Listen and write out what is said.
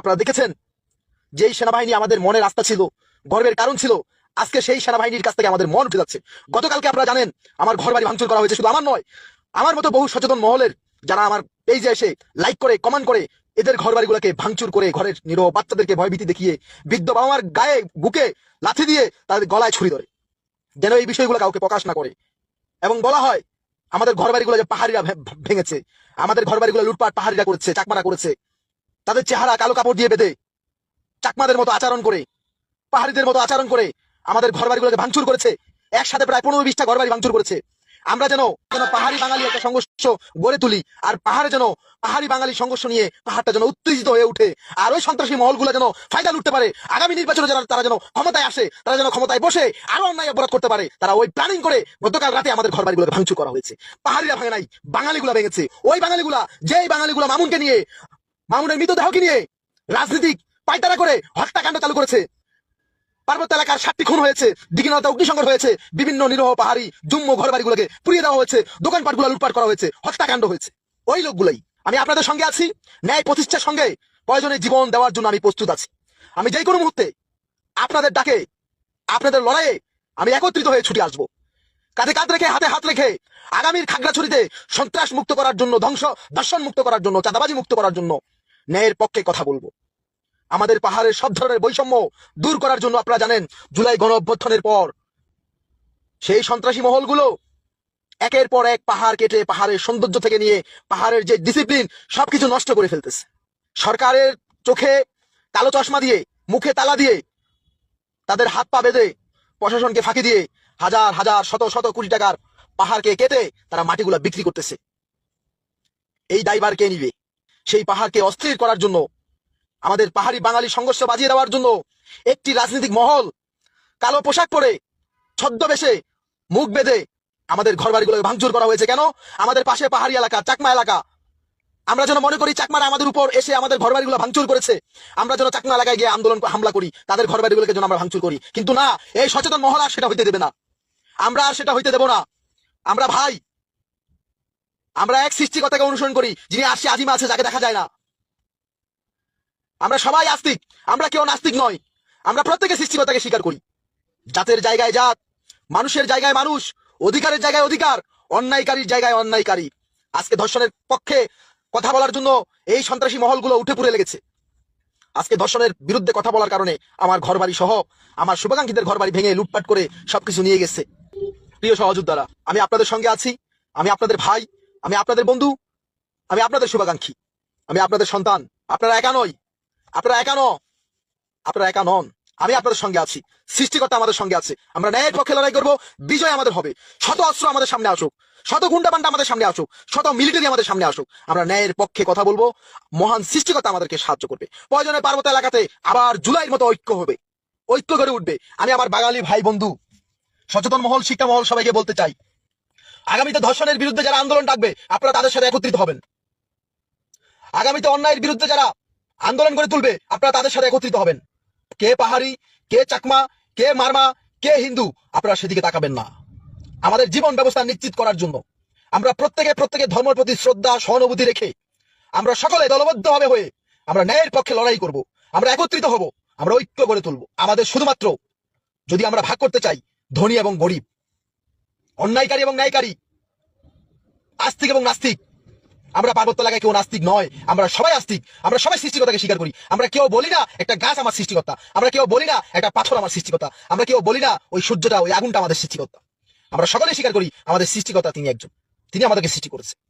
আপনারা দেখেছেন? যেই সেনাবাহিনী আমাদের মনের আস্থা ছিল, গর্বের কারণ ছিল, আজকে সেই সেনাবাহিনীর কাছ থেকে আমাদের মন উঠে যাচ্ছে। গতকালকে আপনারা জানেন, আমার ঘর বাড়ি ভাঙচুর করা হয়েছে, শুধু আমার নয়, আমার মতো বহু সচেতন মহলের যারা আমার পেজে এসে লাইক করে কমেন্ট করে, এদের ঘর বাড়িগুলোকে ভাঙচুর করে, ঘরের নিরহ বাচ্চাদেরকে ভয়ভীতি দেখিয়ে, বৃদ্ধ বাবা গায়ে বুকে লাথি দিয়ে তাদের গলায় ছুরি ধরে। যেন এই বিষয়গুলো কাউকে প্রকাশ না করে। এবং বলা হয়, আমাদের ঘর বাড়িগুলো যে পাহাড়িরা ভেঙেছে, আমাদের ঘর বাড়িগুলো লুটপাট পাহাড়িরা করেছে, চাকমারা করেছে তাদের চেহারা কালো কাপড় দিয়ে বেঁধে, চাকমাদের মতো আচরণ করে, পাহাড়িদের মতো আচরণ করে আমাদের ঘর বাড়িগুলোকে ভাঙচুর করেছে। একসাথে প্রায় পনেরো বিশটা ঘর বাড়ি ভাঙচুর করেছে। আমরা যেন যেন পাহাড়ি বাঙালি একটা সংঘর্ষ গড়ে তুলি আর পাহাড়ে যেন পাহাড়ি বাঙালি সংঘর্ষ নিয়ে পাহাড়টা যেন উত্তেজিত হয়ে উঠে আর ওই সন্ত্রাসী মহলগুলো যেন ফায়দা লুটতে পারে। আগামী নির্বাচনে যারা তারা যেন ক্ষমতায় আসে, তারা যেন ক্ষমতায় বসে আরও অন্যায় অপরাধ করতে পারে, তারা ওই প্ল্যানিং করে গতকাল রাতে আমাদের ঘর বাড়িগুলোকে ভাঙচুর করা হয়েছে। পাহাড়িরা ভাঙে নাই, বাঙালিগুলা ভেঙেছে। ওই বাঙালিগুলা, যেই বাঙালিগুলা মামুনকে নিয়ে মামুনের মৃতদেহকে নিয়ে রাজনীতিক পাইতারা করে হত্যাকাণ্ড চালু করেছে? পার্বত্য এলাকার সাতটি খুন হয়েছে, দিঘিনাথ অগ্নিসংঘর হয়েছে, বিভিন্ন নিরহ পাহাড়ি জুম্ম ঘর বাড়িগুলোকে পুড়িয়ে দেওয়া হয়েছে, দোকানপাটগুলো লুটপাট করা হয়েছে, হত্যাকাণ্ড হয়েছে। ওই লোকগুলোই। আমি আপনাদের সঙ্গে আছি, ন্যায় প্রতিষ্ঠার সঙ্গে প্রয়োজনে জীবন দেওয়ার জন্য আমি প্রস্তুত আছি। আমি যে কোনো মুহূর্তে আপনাদের ডাকে, আপনাদের লড়াইয়ে আমি একত্রিত হয়ে ছুটে আসব। কাঁধে কাঁধ রেখে, হাতে হাত রেখে আগামীর খাগড়াছড়িতে সন্ত্রাস মুক্ত করার জন্য, ধ্বংস দর্শন মুক্ত করার জন্য, চাঁদাবাজি মুক্ত করার জন্য ন্যায়ের পক্ষে কথা বলব। আমাদের পাহাড়ের সব ধরনের বৈষম্য দূর করার জন্য আপনারা জানেন, জুলাই গণ অভ্যর্থনের পর সেই সন্ত্রাসী মহলগুলো একের পর এক পাহাড় কেটে পাহাড়ের সৌন্দর্য থেকে নিয়ে পাহাড়ের যে ডিসিপ্লিন সবকিছু নষ্ট করে ফেলতেছে। সরকারের চোখে কালো চশমা দিয়ে, মুখে তালা দিয়ে, তাদের হাত পা বেঁধে প্রশাসনকে ফাঁকি দিয়ে হাজার হাজার, শত শত কোটি টাকার পাহাড়কে কেটে তারা মাটিগুলা বিক্রি করতেছে। এই দায়বার কে নিবে? সেই পাহাড়কে অস্থির করার জন্য, আমাদের পাহাড়ি বাঙালি সংঘর্ষ বাজিয়ে দেওয়ার জন্য একটি রাজনৈতিক মহল, কালো পোশাক পরে ছদ্মবেশে মুখ বেঁধে আমাদের ঘর বাড়িগুলোকে ভাঙচুর করা হয়েছে। কেন? আমাদের পাশে পাহাড়ি এলাকা, চাকমা এলাকা। আমরা যেন মনে করি চাকমারা আমাদের উপর এসে আমাদের ঘর বাড়িগুলো ভাঙচুর করেছে। আমরা যেন চাকমা এলাকায় গিয়ে আন্দোলন হামলা করি, তাদের ঘর বাড়িগুলোকে যেন আমরা ভাঙচুর করি। কিন্তু না, এই সচেতন মহল আর সেটা হইতে দেবে না। আমরা আর সেটা হইতে দেব না। আমরা ভাই আমরা এক সৃষ্টিকতাকে অনুসরণ করি, যিনি আসি আজিমা আছে, যাকে দেখা যায় না। আমরা সবাই আস্তিক, আমরা কেউ নাস্তিক নয় আমরা প্রত্যেকে সৃষ্টিকতাকে স্বীকার করি। জাতের জায়গায় জাত, মানুষের জায়গায় মানুষ, অধিকারের জায়গায় অধিকার, অন্যায়কারীর জায়গায় অন্যায়কারী। আজকে ধর্ষণের পক্ষে কথা বলার জন্য এই সন্ত্রাসী মহলগুলো উঠে পড়ে লেগেছে। আজকে ধর্ষণের বিরুদ্ধে কথা বলার কারণে আমার ঘরবাড়ি সহ, আমার শুভাকাঙ্ক্ষীদের ঘরবাড়ি ভেঙে লুটপাট করে সবকিছু নিয়ে গেছে। প্রিয় সহযোদ্ধারা, আমি আপনাদের সঙ্গে আছি, আমি আপনাদের ভাই আমি আপনাদের বন্ধু, আমি আপনাদের শুভাকাঙ্ক্ষী, আমি আপনাদের সন্তান, আপনারা একা নয় আপনারা একা ন আপনারা একা নন, আমি আপনাদের সঙ্গে আছি, সৃষ্টিকর্তা আমাদের সঙ্গে আছে, আমরা ন্যায়ের পক্ষে লড়াই করব, বিজয় আমাদের হবে, শত অস্ত্র আমাদের সামনে আসুক, শত গুন্ডা পান্ডা আমাদের সামনে আসুক, শত মিলিটারি আমাদের সামনে আসুক, আমরা ন্যায়ের পক্ষে কথা বলব, মহান সৃষ্টিকর্তা আমাদেরকে সাহায্য করবে প্রয়োজনে পার্বত্য এলাকাতে আবার জুলাইয়ের মতো ঐক্য হবে, ঐক্য করে উঠবে। আমি আমার বাঙালি ভাই বন্ধু, সচেতন মহল, শিক্ষা মহল সবাইকে বলতে চাই আগামীতে ধর্ষণের বিরুদ্ধে যারা আন্দোলন ডাকবে, আপনারা তাদের সাথে একত্রিত হবেন। আগামীতে অন্যায়ের বিরুদ্ধে যারা আন্দোলন করে তুলবে, আপনারা তাদের সাথে একত্রিত হবেন। কে পাহাড়ি, কে চাকমা, কে মারমা, কে হিন্দু, আপনারা সেদিকে তাকাবেন না। আমাদের জীবন ব্যবস্থা নিশ্চিত করার জন্য আমরা প্রত্যেকে প্রত্যেকে ধর্মের প্রতি শ্রদ্ধা, সহানুভূতি রেখে আমরা সকলে দলবদ্ধভাবে হয়ে আমরা ন্যায়ের পক্ষে লড়াই করব, আমরা একত্রিত হব, আমরা ঐক্য গড়ে তুলব। আমাদের শুধুমাত্র যদি আমরা ভাগ করতে চাই, ধনী এবং গরিব অন্যায়কারী এবং ন্যায়কারী। আস্তিক এবং নাস্তিক। আমরা পার্বত্য এলাকায় কেউ নাস্তিক নয়। আমরা সবাই আস্তিক। আমরা সবাই সৃষ্টিকতাকে স্বীকার করি। আমরা কেউ বলি না, একটা গাছ আমার সৃষ্টিকর্তা। আমরা কেউ বলি না, একটা পাথর আমার সৃষ্টিকতা আমরা কেউ বলি না, ওই সূর্যটা, ওই আগুনটা আমাদের সৃষ্টিকর্তা। আমরা সকলেই স্বীকার করি, আমাদের সৃষ্টিকতা তিনি একজন। তিনি আমাদেরকে সৃষ্টি করেছে।